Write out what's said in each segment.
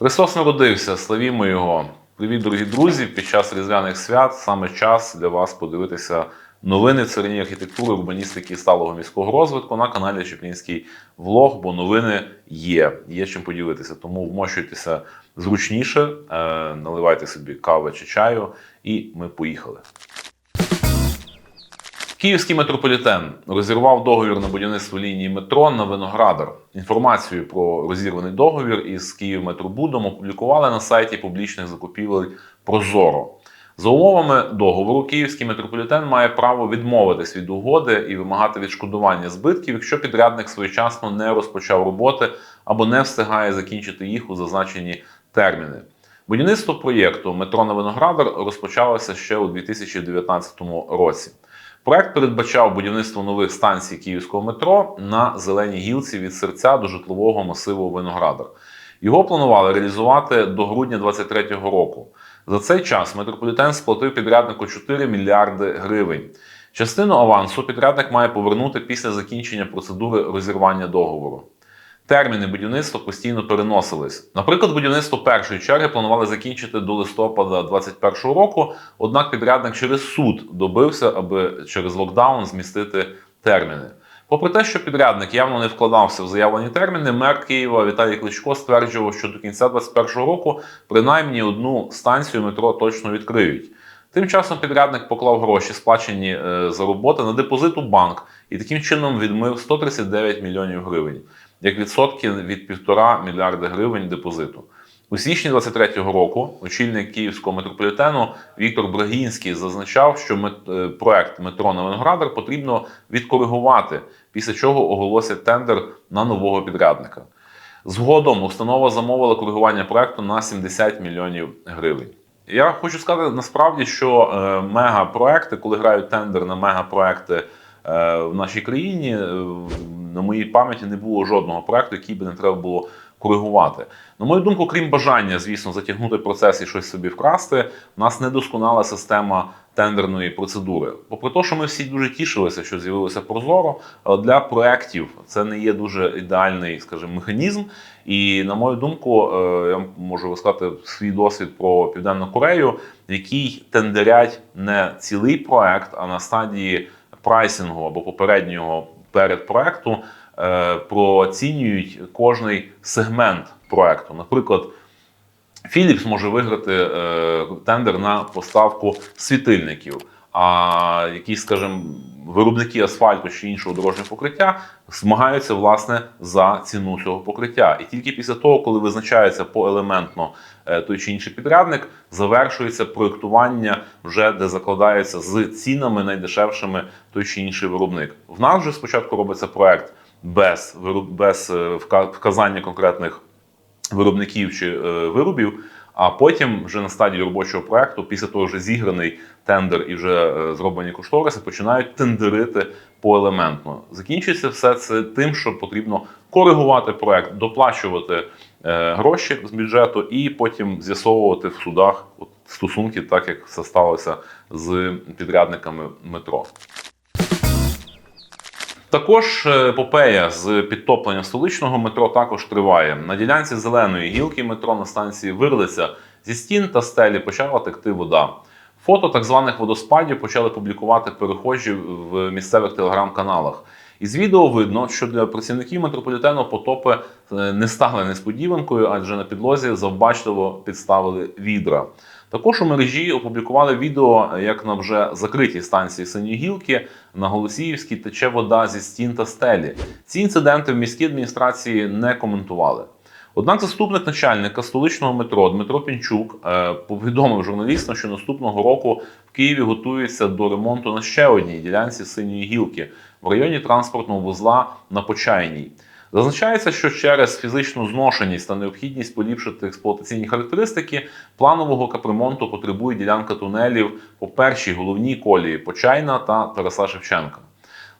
Христос народився, славімо Його. Привіт, дорогі друзі! Під час різдвяних свят саме час для вас подивитися новини царині архітектури, урбаністики і сталого міського розвитку на каналі Чеплінський Влог, бо новини є. Є чим поділитися. Тому вмощуйтеся зручніше, е, наливайте собі кави чи чаю, і ми поїхали. Київський метрополітен розірвав договір на будівництво лінії метро на Виноградар. Інформацію про розірваний договір із Київметробудом опублікували на сайті публічних закупівель Прозоро. За умовами договору, Київський метрополітен має право відмовитись від угоди і вимагати відшкодування збитків, якщо підрядник своєчасно не розпочав роботи або не встигає закінчити їх у зазначені терміни. Будівництво проєкту метро на Виноградар розпочалося ще у 2019 році. Проект передбачав будівництво нових станцій київського метро на зеленій гілці від серця до житлового масиву Виноградар. Його планували реалізувати до грудня 2023 року. За цей час метрополітен сплатив підряднику 4 мільярди гривень. Частину авансу підрядник має повернути після закінчення процедури розірвання договору. Терміни будівництва постійно переносились. Наприклад, будівництво першої черги планували закінчити до листопада 2021 року, однак підрядник через суд добився, аби через локдаун змістити терміни. Попри те, що підрядник явно не вкладався в заявлені терміни, мер Києва Віталій Кличко стверджував, що до кінця 2021 року принаймні одну станцію метро точно відкриють. Тим часом підрядник поклав гроші, сплачені е, за роботи, на депозит у банк і таким чином відмив 139 мільйонів гривень, як відсотки від 1,5 мільярда гривень депозиту. У січні 23-го року очільник київського метрополітену Віктор Брагінський зазначав, що мет- е, проект метро на потрібно відкоригувати, після чого оголосять тендер на нового підрядника. Згодом установа замовила коригування проекту на 70 мільйонів гривень. Я хочу сказати насправді, що е, мегапроекти, коли грають тендер на мегапроекти е, в нашій країні, на моїй пам'яті не було жодного проекту, який би не треба було коригувати. На мою думку, крім бажання, звісно, затягнути процес і щось собі вкрасти, у нас недосконала система тендерної процедури. Попри те, що ми всі дуже тішилися, що з'явилося Прозоро, але для проєктів це не є дуже ідеальний, скажімо, механізм. І на мою думку, е, я можу розказати свій досвід про Південну Корею, в якій тендерять не цілий проект, а на стадії прайсингу або попереднього передпроекту проекту прооцінюють кожний сегмент проекту. Наприклад, Philips може виграти е, тендер на поставку світильників. А якісь, скажімо, виробники асфальту чи іншого дорожнього покриття змагаються власне за ціну цього покриття. І тільки після того, коли визначається поелементно е, той чи інший підрядник, завершується проєктування, вже де закладається з цінами найдешевшими той чи інший виробник. В нас вже спочатку робиться проект без без е, вказання конкретних виробників чи е, виробів. А потім, вже на стадії робочого проекту, після того вже зіграний тендер і вже е, зроблені кошториси, починають тендерити поелементно. Закінчується все це тим, що потрібно коригувати проект, доплачувати е, гроші з бюджету і потім з'ясовувати в судах от, стосунки, так як це сталося з підрядниками метро. Також е, епопея з підтопленням столичного метро також триває. На ділянці зеленої гілки метро на станції Вирлиця зі стін та стелі почала текти вода. Фото так званих водоспадів почали публікувати перехожі в місцевих телеграм-каналах. Із відео видно, що для працівників метрополітену потопи е, не стали несподіванкою, адже на підлозі завбачливо підставили відра. Також у мережі опублікували відео, як на вже закритій станції Синьої гілки на Голосіївській тече вода зі стін та стелі. Ці інциденти в міській адміністрації не коментували. Однак заступник начальника столичного метро Дмитро Пінчук е, повідомив журналістам, що наступного року в Києві готується до ремонту на ще одній ділянці синьої гілки в районі транспортного вузла на Почайній. Зазначається, що через фізичну зношеність та необхідність поліпшити експлуатаційні характеристики планового капремонту потребує ділянка тунелів по першій головній колії Почайна та Тараса Шевченка.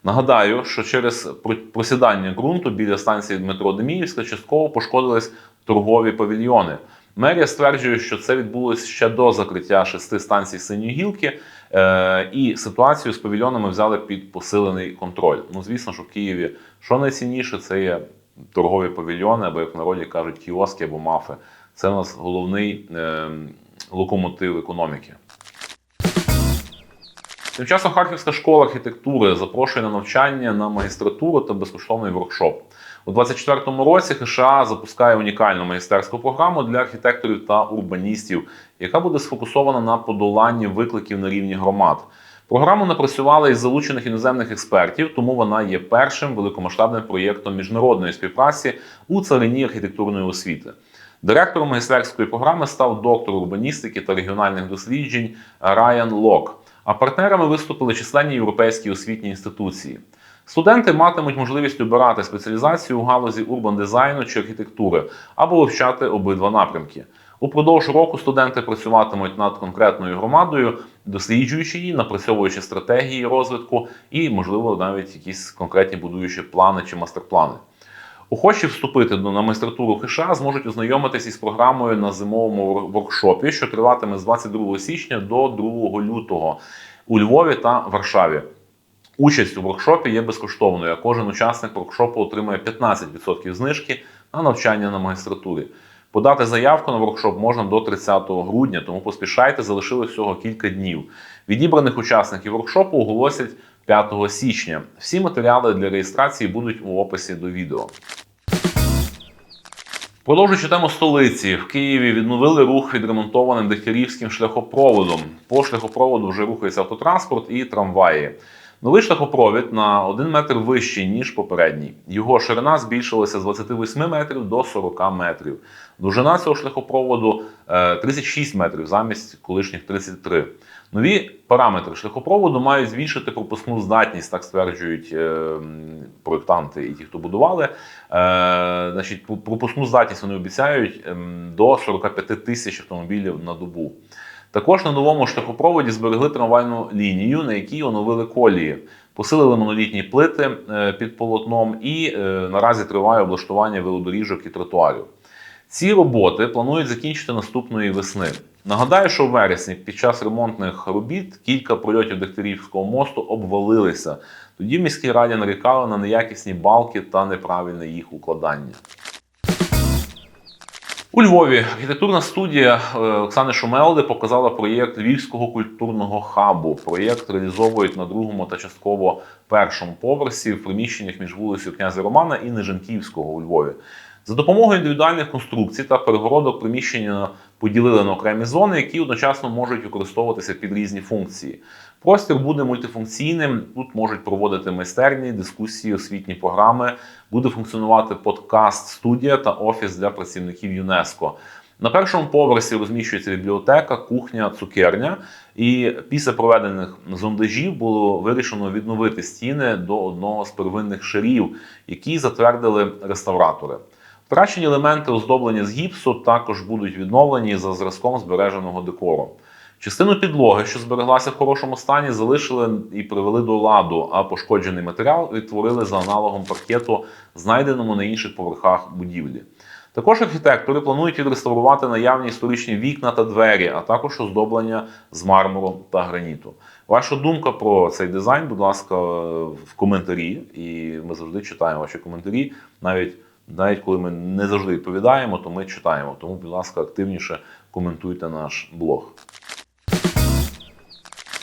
Нагадаю, що через просідання ґрунту біля станції метро Деміївська частково пошкодились торгові павільйони. Мерія стверджує, що це відбулося ще до закриття шести станцій синьої гілки, е, і ситуацію з павільйонами взяли під посилений контроль. Ну, звісно, що в Києві що найцінніше, це є торгові павільйони, або як в народі кажуть, кіоски або мафи. Це у нас головний е, локомотив економіки. Тим часом Харківська школа архітектури запрошує на навчання на магістратуру та безкоштовний воркшоп. У 2024 році ХША запускає унікальну магістерську програму для архітекторів та урбаністів, яка буде сфокусована на подоланні викликів на рівні громад. Програму напрацювали із залучених іноземних експертів, тому вона є першим великомасштабним проєктом міжнародної співпраці у царині архітектурної освіти. Директором магістерської програми став доктор урбаністики та регіональних досліджень Райан Лок. А партнерами виступили численні європейські освітні інституції. Студенти матимуть можливість обирати спеціалізацію у галузі урбан дизайну чи архітектури або вивчати обидва напрямки. Упродовж року студенти працюватимуть над конкретною громадою, досліджуючи її, напрацьовуючи стратегії розвитку і, можливо, навіть якісь конкретні будуючі плани чи мастер-плани. Охочі вступити на майстратуру ХША зможуть ознайомитись із програмою на зимовому воркшопі, що триватиме з 22 січня до 2 лютого у Львові та Варшаві. Участь у воркшопі є безкоштовною, а кожен учасник воркшопу отримує 15% знижки на навчання на магістратурі. Подати заявку на воркшоп можна до 30 грудня, тому поспішайте, залишилось всього кілька днів. Відібраних учасників воркшопу оголосять 5 січня. Всі матеріали для реєстрації будуть у описі до відео. Продовжуючи тему столиці, в Києві відновили рух відремонтованим Дегтярівським шляхопроводом. По шляхопроводу вже рухається автотранспорт і трамваї. Новий шляхопровід на 1 метр вищий, ніж попередній. Його ширина збільшилася з 28 метрів до 40 метрів. Довжина цього шляхопроводу е, 36 метрів замість колишніх 33. Нові параметри шляхопроводу мають збільшити пропускну здатність, так стверджують е, проєктанти і ті, хто будували. Е, значить, пр- пропускну здатність вони обіцяють до 45 тисяч автомобілів на добу. Також на новому шляхопроводі зберегли трамвайну лінію, на якій оновили колії, посилили монолітні плити е, під полотном і е, наразі триває облаштування велодоріжок і тротуарів. Ці роботи планують закінчити наступної весни. Нагадаю, що в вересні під час ремонтних робіт кілька прольотів Дегтярівського мосту обвалилися. Тоді в міській раді нарікали на неякісні балки та неправильне їх укладання. У Львові архітектурна студія е, Оксани Шумелди показала проєкт Львівського культурного хабу. Проєкт реалізовують на другому та частково першому поверсі в приміщеннях між вулицею князя Романа і Нежанківського у Львові. За допомогою індивідуальних конструкцій та перегородок приміщення поділили на окремі зони, які одночасно можуть використовуватися під різні функції. Простір буде мультифункційним. Тут можуть проводити майстерні, дискусії, освітні програми. Буде функціонувати подкаст-студія та офіс для працівників ЮНЕСКО. На першому поверсі розміщується бібліотека, кухня, цукерня. І після проведених зондажів було вирішено відновити стіни до одного з первинних шарів, які затвердили реставратори. Втрачені елементи оздоблення з гіпсу також будуть відновлені за зразком збереженого декору. Частину підлоги, що збереглася в хорошому стані, залишили і привели до ладу, а пошкоджений матеріал відтворили за аналогом паркету, знайденому на інших поверхах будівлі. Також архітектори планують відреставрувати наявні історичні вікна та двері, а також оздоблення з мармуру та граніту. Ваша думка про цей дизайн, будь ласка, в коментарі, і ми завжди читаємо ваші коментарі. Навіть навіть коли ми не завжди відповідаємо, то ми читаємо. Тому, будь ласка, активніше коментуйте наш блог.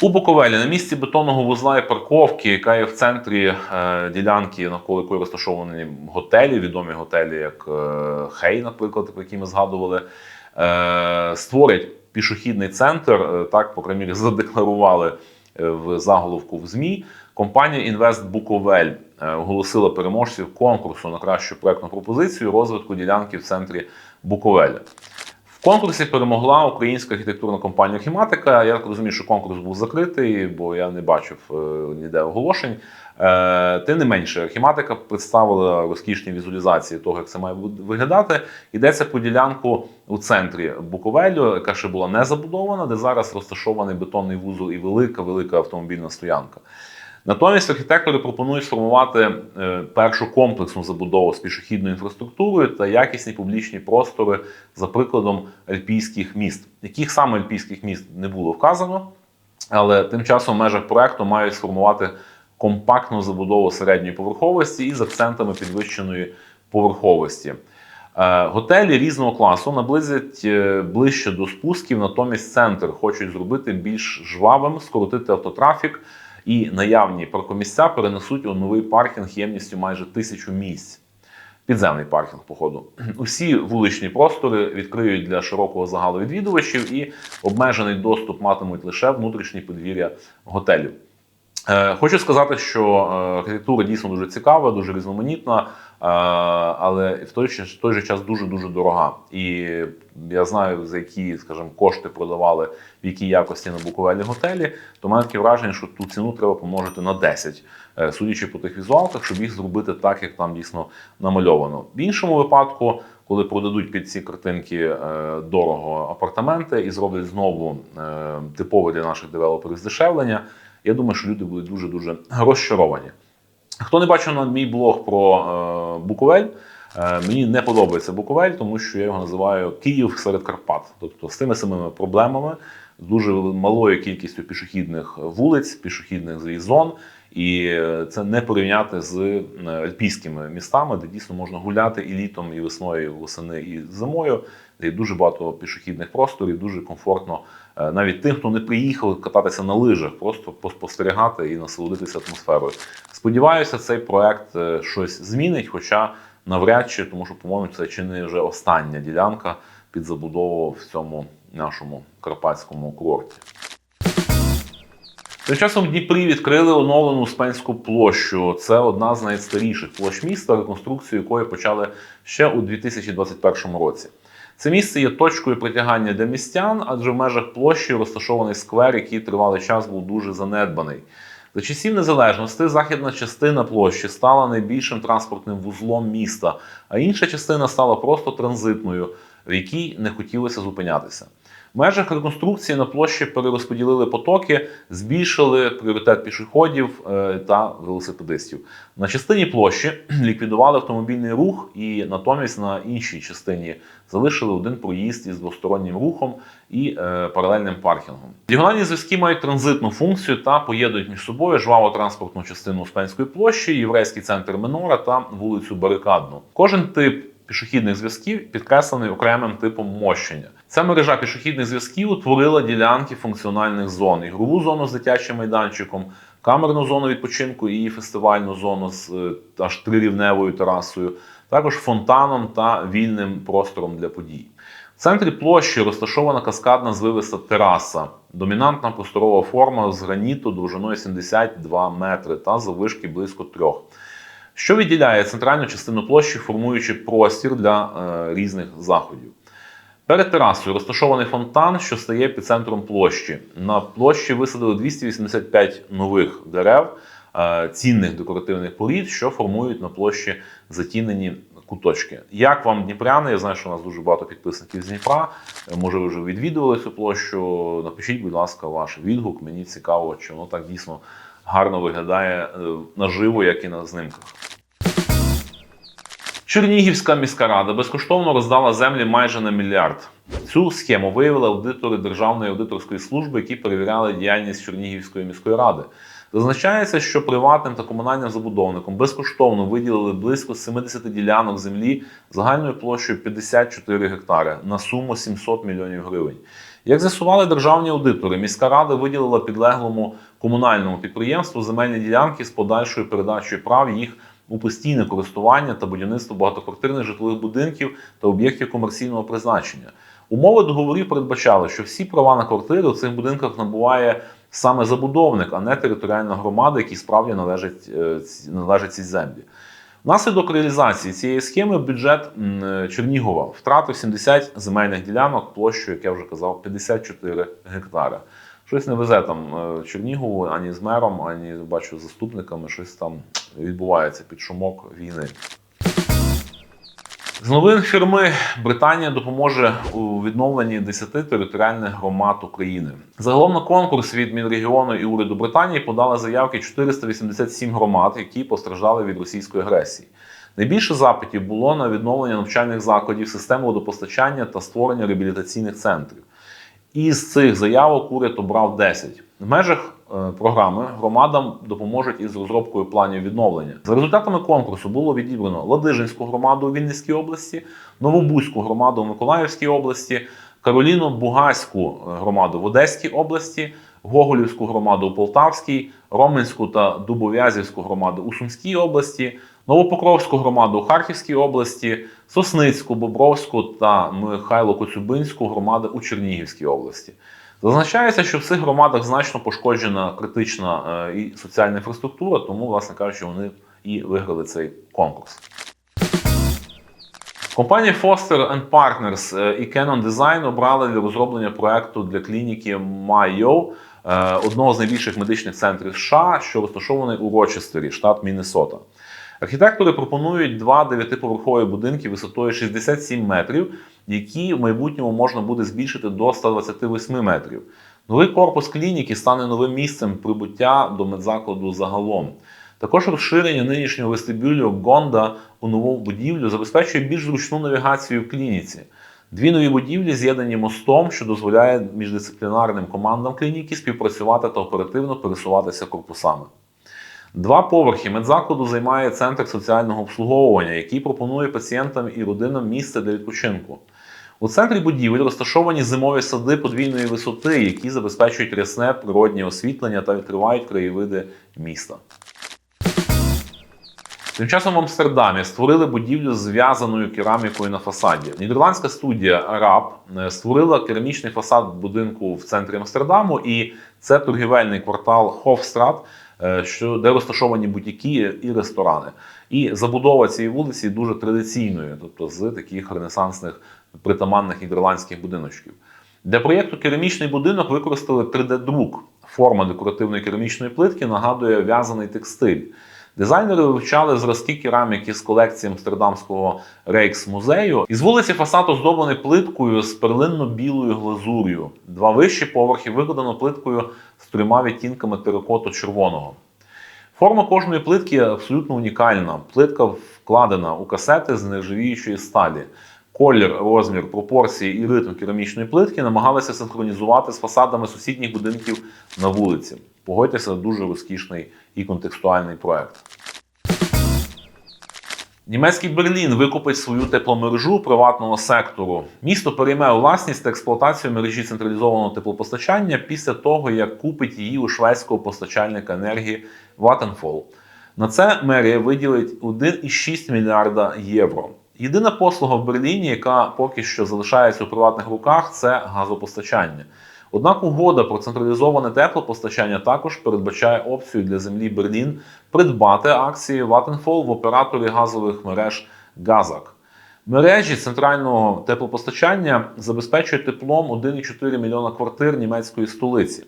У Буковелі на місці бетонного вузла і парковки, яка є в центрі е, ділянки, навколо якої розташовані готелі, відомі готелі, як е, Хей, наприклад, про які ми згадували, е, створять пішохідний центр. е, так, по крайній мірі, задекларували е, в заголовку в ЗМІ. Компанія Інвест Буковель е, оголосила переможців конкурсу на кращу проектну пропозицію розвитку ділянки в центрі Буковеля. Конкурсі перемогла українська архітектурна компанія Хіматика. Я так розумію, що конкурс був закритий, бо я не бачив е, ніде оголошень. Е, Тим не менше, Хіматика представила розкішні візуалізації того, як це має виглядати. Йдеться про ділянку у центрі Буковелю, яка ще була не забудована, де зараз розташований бетонний вузол і велика, велика автомобільна стоянка. Натомість архітектори пропонують сформувати е, першу комплексну забудову з пішохідною інфраструктурою та якісні публічні простори за прикладом альпійських міст. Яких саме альпійських міст не було вказано, але тим часом в межах проекту мають сформувати компактну забудову середньої поверховості із акцентами підвищеної поверховості. Е, Готелі різного класу наблизять е, ближче до спусків, натомість центр хочуть зробити більш жвавим, скоротити автотрафік і наявні паркомісця перенесуть у новий паркінг ємністю майже тисячу місць. Підземний паркінг, походу. Усі вуличні простори відкриють для широкого загалу відвідувачів і обмежений доступ матимуть лише внутрішні подвір'я готелів. Е, Хочу сказати, що е, архітектура дійсно дуже цікава, дуже різноманітна, але в той, в той же час дуже дуже дорога. І я знаю, за які, скажімо, кошти продавали в якій якості на Буковелі готелі, то маю таке враження, що ту ціну треба помножити на 10, е, судячи по тих візуалках, щоб їх зробити так, як там дійсно намальовано. В іншому випадку, коли продадуть під ці картинки е, дорого апартаменти і зроблять знову е, типове для наших девелоперів здешевлення, я думаю, що люди будуть дуже дуже розчаровані. Хто не бачив на мій блог про е, Буковель, е, мені не подобається Буковель, тому що я його називаю Київ серед Карпат. Тобто з тими самими проблемами, з дуже малою кількістю пішохідних вулиць, пішохідних зон. І е, це не порівняти з альпійськими містами, де дійсно можна гуляти і літом, і весною, і восени, і зимою, де є дуже багато пішохідних просторів, дуже комфортно навіть тим, хто не приїхав кататися на лижах, просто поспостерігати і насолодитися атмосферою. Сподіваюся, цей проект е, щось змінить, хоча навряд чи, тому що, по-моєму, це чи не вже остання ділянка під забудову в цьому нашому карпатському курорті. Тим часом в Дніпрі відкрили оновлену Успенську площу. Це одна з найстаріших площ міста, реконструкцію якої почали ще у 2021 році. Це місце є точкою притягання для містян, адже в межах площі розташований сквер, який тривалий час був дуже занедбаний. За часів незалежності західна частина площі стала найбільшим транспортним вузлом міста, а інша частина стала просто транзитною, в якій не хотілося зупинятися. Межах реконструкції на площі перерозподілили потоки, збільшили пріоритет пішоходів е, та велосипедистів. На частині площі ліквідували автомобільний рух і натомість на іншій частині залишили один проїзд із двостороннім рухом і е, паралельним паркінгом. Діагональні зв'язки мають транзитну функцію та поєднують між собою жваву транспортну частину Успенської площі, єврейський центр Минора та вулицю Барикадну. Кожен тип пішохідних зв'язків підкреслений окремим типом мощення. Ця мережа пішохідних зв'язків утворила ділянки функціональних зон: ігрову зону з дитячим майданчиком, камерну зону відпочинку і фестивальну зону з е, аж трирівневою терасою, також фонтаном та вільним простором для подій. В центрі площі розташована каскадна звивиста тераса, домінантна просторова форма з граніту довжиною 72 метри та заввишки близько трьох що відділяє центральну частину площі, формуючи простір для е, різних заходів. Перед терасою розташований фонтан, що стає епіцентром площі. На площі висадили 285 нових дерев, е, цінних декоративних порід, що формують на площі затінені куточки. Як вам Дніпряни? Я знаю, що у нас дуже багато підписників з Дніпра. Е, Може, ви вже відвідували цю площу. Напишіть, будь ласка, ваш відгук. Мені цікаво, чи воно так дійсно гарно виглядає е, наживо, як і на знимках. Чернігівська міська рада безкоштовно роздала землі майже на мільярд. Цю схему виявили аудитори Державної аудиторської служби, які перевіряли діяльність Чернігівської міської ради. Зазначається, що приватним та комунальним забудовникам безкоштовно виділили близько 70 ділянок землі загальною площею 54 гектари на суму 700 мільйонів гривень. Як з'ясували державні аудитори, міська рада виділила підлеглому комунальному підприємству земельні ділянки з подальшою передачею прав їх у постійне користування та будівництво багатоквартирних житлових будинків та об'єктів комерційного призначення. Умови договорів передбачали, що всі права на квартири у цих будинках набуває саме забудовник, а не територіальна громада, якій справді належать, е, ці- землі. Внаслідок реалізації цієї схеми бюджет е, Чернігова втратив 70 земельних ділянок площею, як я вже казав, 54 гектари. Щось не везе там е, Чернігову ані з мером, ані бачу з заступниками. Щось там відбувається під шумок війни. З новин фірми Британія допоможе у відновленні 10 територіальних громад України. Загалом на конкурс від Мінрегіону і уряду Британії подали заявки 487 громад, які постраждали від російської агресії. Найбільше запитів було на відновлення навчальних закладів, системи водопостачання та створення реабілітаційних центрів. Із цих заявок уряд обрав 10. В межах е, програми громадам допоможуть із розробкою планів відновлення. За результатами конкурсу було відібрано Ладижинську громаду у Вінницькій області, Новобузьку громаду в Миколаївській області, Кароліно Бугаську громаду в Одеській області, Гоголівську громаду у Полтавській, Роменську та Дубов'язівську громаду у Сумській області, Новопокровську громаду у Харківській області, Сосницьку, Бобровську та Михайло-Коцюбинську громади у Чернігівській області. Зазначається, що в цих громадах значно пошкоджена критична е, і соціальна інфраструктура, тому, власне кажучи, вони і виграли цей конкурс. Компанія Foster Partners е, і Canon Design обрали для розроблення проекту для клініки Mayo, е, одного з найбільших медичних центрів США, що розташований у Рочестері, штат Міннесота. Архітектори пропонують два дев'ятиповерхові будинки висотою 67 метрів, які в майбутньому можна буде збільшити до 128 метрів. Новий корпус клініки стане новим місцем прибуття до медзакладу загалом. Також розширення нинішнього вестибюлю Гонда у нову будівлю забезпечує більш зручну навігацію в клініці. Дві нові будівлі з'єднані мостом, що дозволяє міждисциплінарним командам клініки співпрацювати та оперативно пересуватися корпусами. Два поверхи медзакладу займає центр соціального обслуговування, який пропонує пацієнтам і родинам місце для відпочинку. У центрі будівель розташовані зимові сади подвійної висоти, які забезпечують рясне природнє освітлення та відкривають краєвиди міста. Тим часом в Амстердамі створили будівлю з зв'язаною керамікою на фасаді. Нідерландська студія Араб е, створила керамічний фасад будинку в центрі Амстердаму, і це торгівельний квартал Хофстрат, що де розташовані бутіки і ресторани. І забудова цієї вулиці дуже традиційною, тобто з таких ренесансних притаманних нідерландських будиночків. Для проєкту керамічний будинок використали 3D-друк. Форма декоративної керамічної плитки нагадує в'язаний текстиль. Дизайнери вивчали зразки кераміки з колекції Амстердамського Рейкс-музею. Із вулиці фасад оздоблений плиткою з перлинно-білою глазур'ю. Два вищі поверхи викладено плиткою з трьома відтінками терокоту червоного. Форма кожної плитки абсолютно унікальна. Плитка вкладена у касети з нержавіючої сталі. Колір, розмір, пропорції і ритм керамічної плитки намагалися синхронізувати з фасадами сусідніх будинків на вулиці. Погодьтеся, дуже розкішний і контекстуальний проект. Німецький Берлін викупить свою тепломережу приватного сектору. Місто перейме у власність та експлуатацію мережі централізованого теплопостачання після того, як купить її у шведського постачальника енергії Vattenfall. На це мерія виділить 1,6 мільярда євро. Єдина послуга в Берліні, яка поки що залишається у приватних руках, це газопостачання. Однак угода про централізоване теплопостачання також передбачає опцію для землі Берлін придбати акції Vattenfall в операторі газових мереж Газак. Мережі центрального теплопостачання забезпечують теплом 1,4 мільйона квартир німецької столиці.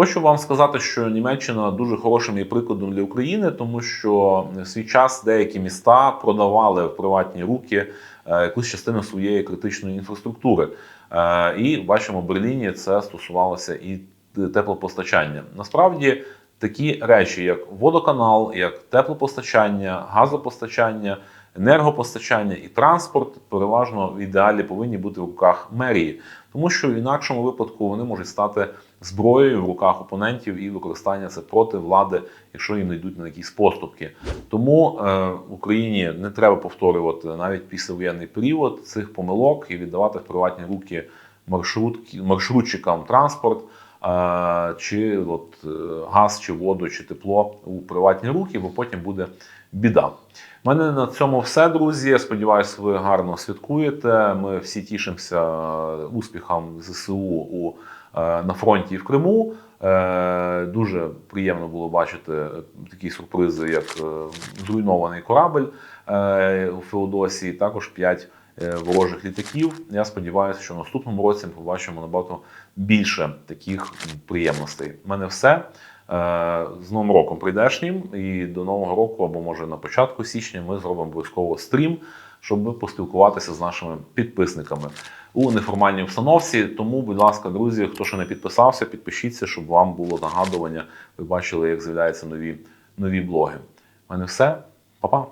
Хочу вам сказати, що Німеччина дуже хорошим є прикладом для України, тому що в свій час деякі міста продавали в приватні руки е, якусь частину своєї критичної інфраструктури. Е, І бачимо, в Берліні це стосувалося і теплопостачання. Насправді такі речі, як водоканал, як теплопостачання, газопостачання, енергопостачання і транспорт, переважно в ідеалі повинні бути в руках мерії, тому що в інакшому випадку вони можуть стати зброєю в руках опонентів і використання це проти влади, якщо їм не йдуть на якісь поступки. Тому е, Україні не треба повторювати навіть післявоєнний період цих помилок і віддавати в приватні руки маршрутки, маршрутчикам транспорт. е, Чи от е, газ, чи воду, чи тепло у приватні руки, бо потім буде біда. У мене на цьому все, друзі. Я сподіваюся, ви гарно святкуєте. Ми всі тішимося е, успіхам ЗСУ у, е, на фронті і в Криму. Е, Дуже приємно було бачити такі сюрпризи, як зруйнований корабль е, у Феодосії, також 5 ворожих літаків. Я сподіваюся, що в наступному році ми побачимо набагато більше таких приємностей. У мене все. Е, З Новим роком прийдешнім, і до Нового року, або може на початку січня, ми зробимо обов'язково стрім, щоб поспілкуватися з нашими підписниками у неформальній обстановці. Тому, будь ласка, друзі, хто ще не підписався, підпишіться, щоб вам було нагадування. Ви бачили, як з'являються нові, нові блоги. У мене все, Па-па!